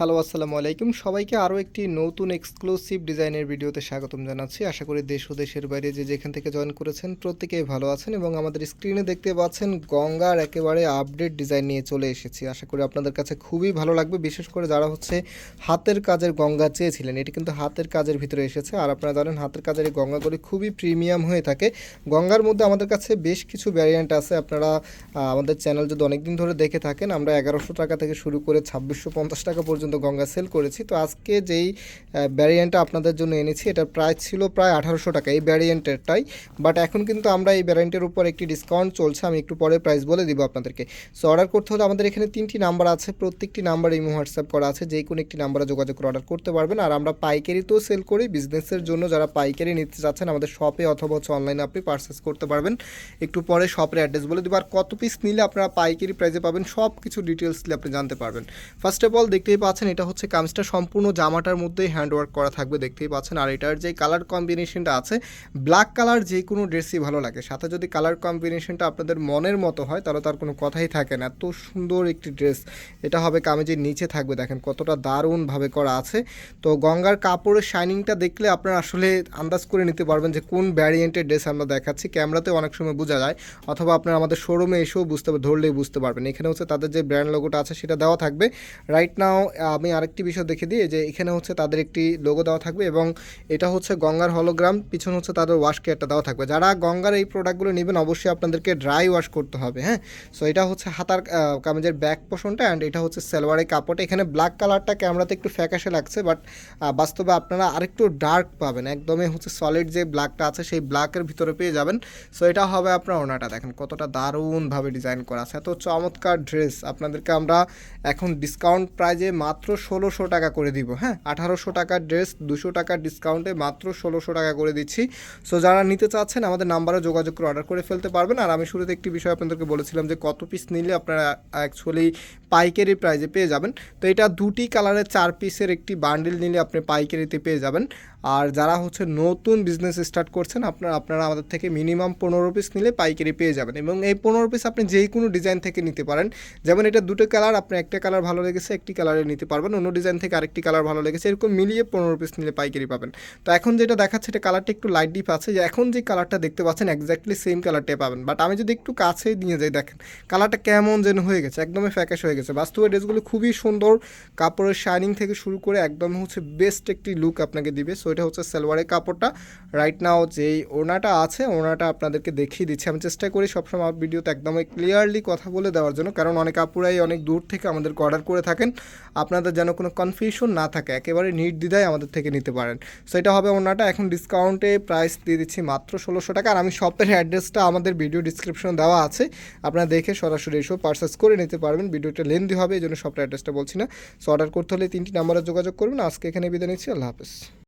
Hello, আসসালামু আলাইকুম। সবাইকে আরও একটি নতুন এক্সক্লুসিভ ডিজাইনের ভিডিওতে স্বাগতম জানাচ্ছি। আশা করি দেশ ও দেশের বাইরে যে যেখান থেকে জয়েন করেছেন প্রত্যেকেই ভালো আছেন এবং আমাদের স্ক্রিনে দেখতে পাচ্ছেন গঙ্গার একেবারে আপডেট ডিজাইন নিয়ে চলে এসেছি। আশা করি আপনাদের কাছে খুবই ভালো লাগবে, বিশেষ করে যারা হচ্ছে হাতের কাজের গঙ্গা চেয়েছিলেন। এটি কিন্তু হাতের কাজের ভিতরে এসেছে। আর আপনারা জানেন, হাতের কাজের এই গঙ্গাগুলি খুবই প্রিমিয়াম হয়ে থাকে। গঙ্গার মধ্যে আমাদের কাছে বেশ কিছু ভ্যারিয়েন্ট আছে। আপনারা আমাদের চ্যানেল যদি অনেকদিন ধরে দেখে থাকেন, আমরা এগারোশো টাকা থেকে শুরু করে ছাব্বিশশো পঞ্চাশ টাকা পর্যন্ত গঙ্গা সেল করেছি। তো আজকে যেই ভ্যারিয়েন্টটা আপনাদের জন্য এনেছি, এটার প্রাইস ছিল প্রায় আঠারোশো টাকা এই ভ্যারিয়েন্টেরটাই বাট এখন কিন্তু আমরা এই ভ্যারিয়েন্টের উপর একটি ডিসকাউন্ট চলছে, আমি একটু পরে প্রাইস বলে দিব আপনাদেরকে। সো অর্ডার করতে হলে আমাদের এখানে তিনটি নাম্বার আছে, প্রত্যেকটি নাম্বার ইমো হোয়াটসঅ্যাপ করা আছে যে কোনো একটি নাম্বারে যোগাযোগ করে অর্ডার করতে পারবেন। আর আমরা পাইকারি তো সেল করি বিজনেসের জন্য যারা পাইকারি নিতে চাচ্ছেন আমাদের শপে অথবা হচ্ছে অনলাইনে আপনি পারচেস করতে পারবেন। একটু পরে শপের অ্যাড্রেস বলে দেবো। আর কত পিস নিলে আপনারা পাইকারি প্রাইসে পাবেন সব কিছু ডিটেলস দিলে আপনি জানতে পারবেন। ফার্স্ট অফ অল দেখতেই পাচ্ছেন এটা হচ্ছে কামিজটা। সম্পূর্ণ জামাটার মধ্যেই হ্যান্ড ওয়ার্ক করা থাকবে, দেখতেই পাচ্ছেন। আর এটার যে কালার কম্বিনেশনটা আছে ব্ল্যাক কালার যে কোনো ড্রেসই ভালো লাগে। সাথে যদি কালার কম্বিনেশনটা আপনাদের মনের মতো হয়, তাহলে তার কোনো কথাই থাকে না। এত সুন্দর একটি ড্রেস এটা হবে কামিজের নিচে থাকবে, দেখেন কতটা দারুণভাবে করা আছে। তো গঙ্গার কাপড়ের শাইনিংটা দেখলে আপনারা আসলে আন্দাজ করে নিতে পারবেন যে কোন ভ্যারিয়েন্টের ড্রেস আমরা দেখাচ্ছি। ক্যামেরাতে অনেক সময় বোঝা যায়, অথবা আপনারা আমাদের শোরুমে এসেও বুঝতে, ধরলেই বুঝতে পারবেন। এখানে হচ্ছে তাদের যে ব্র্যান্ড লোগোটা আছে, সেটা দেওয়া থাকবে। রাইট নাও আমি আরেকটি বিষয় দেখে দিই, যে এখানে হচ্ছে তাদের একটি লোগো দেওয়া থাকবে এবং এটা হচ্ছে গঙ্গার হলোগ্রাম পিছনে হচ্ছে তাদের ওয়াশ কেয়ারটা দেওয়া থাকবে। যারা গঙ্গার এই প্রোডাক্টগুলো নেবেন, অবশ্যই আপনাদেরকে ড্রাই ওয়াশ করতে হবে হ্যাঁ? সো এটা হচ্ছে হাতার কামিজের ব্যাক পোষণটা অ্যান্ড এটা হচ্ছে সালোয়ারের কাপড়টা। এখানে ব্ল্যাক কালারটা ক্যামেরাতে একটু ফ্যাকাশে লাগছে বাট বাস্তবে আপনারা আরেকটু ডার্ক পাবেন। একদমই হচ্ছে সলিড যে ব্ল্যাকটা আছে, সেই ব্ল্যাকের ভিতরে পেয়ে যাবেন। সো এটা হবে আপনার ওনাটা। দেখেন কতটা দারুণভাবে ডিজাইন করা আছে। এত চমৎকার ড্রেস আপনাদেরকে আমরা এখন ডিসকাউন্ট প্রাইজে মাত্র ষোলোশো টাকা করে দিব হ্যাঁ? আঠারোশো টাকার ড্রেস, দুশো টাকার ডিসকাউন্টে মাত্র ষোলোশো টাকা করে দিচ্ছি। সো যারা নিতে চাচ্ছেন, আমাদের নাম্বারে যোগাযোগ করে অর্ডার করে ফেলতে পারবেন। আর আমি শুরুতে একটি বিষয় আপনাদেরকে বলেছিলাম যে, কত পিস নিলে আপনারা অ্যাকচুয়ালি পাইকারি প্রাইজে পেয়ে যাবেন। তো এটা দুটি কালারের চার পিসের একটি বান্ডিল নিলে আপনি পাইকারিতে পেয়ে যাবেন। আর যারা হচ্ছে নতুন বিজনেস স্টার্ট করছেন, আপনারা আপনারা আমাদের থেকে মিনিমাম পনেরো পিস নিলে পাইকারি পেয়ে যাবেন। এবং এই পনেরো পিস আপনি যেই কোনো ডিজাইন থেকে নিতে পারেন। যেমন এটা দুটো কালার আপনি একটা কালার ভালো লেগেছে, একটি কালারে নিতে পারবেন। অন্য ডিজাইন থেকে আরেকটি কালার ভালো লেগেছে। এরকম মিলিয়ে পনেরো পিস নিলে পাইকারি পাবেন। তো এখন যেটা দেখাচ্ছে, এটা কালারটা একটু লাইট ডিপ আছে। যে এখন যে কালারটা দেখতে পাচ্ছেন এক্স্যাক্টলি সেম কালারটাই পাবেন। বাট আমি যদি একটু কাছে নিয়ে যাই, দেখেন কালারটা কেমন যেন হয়ে গেছে, একদমই ফ্যাকাশ হয়ে গেছে। বাস্তবে ড্রেসগুলো খুবই সুন্দর। কাপড়ের শাইনিং থেকে শুরু করে একদম হচ্ছে বেস্ট একটি লুক আপনাকে দিবে। সো এটা হচ্ছে সালোয়ারের কাপড়টা। রাইট নাও যেই ওনাটা আছে ওনাটা আপনাদেরকে দেখিয়ে দিচ্ছি। আমি চেষ্টা করি সবসময় আমার ভিডিওতে একদমই ক্লিয়ারলি কথা বলে দেওয়ার জন্য। কারণ অনেক আপুরাই অনেক দূর থেকে আমাদেরকে অর্ডার করে থাকেন। আপনাদের যেন কোনো কনফিউশন না থাকে, একেবারে নির্দ্বিধায় আমাদের থেকে নিতে পারেন। সো এটা হবে ওনাটা। এখন ডিসকাউন্টে প্রাইস দিয়ে দিচ্ছি মাত্র ষোলোশো টাকা। আর আমি শপের অ্যাড্রেসটা আমাদের ভিডিও ডিসক্রিপশন দেওয়া আছে। আপনারা দেখে সরাসরি এসব পার্সেস করে নিতে পারবেন। ভিডিওটা লেন্দি হবে, এই জন্য শপের অ্যাড্রেসটা বলছি না। সো অর্ডার করতে হলে তিনটি নাম্বারে যোগাযোগ করবেন। আজকে এখানে বিদায় নিচ্ছি। আল্লাহ হাফেজ।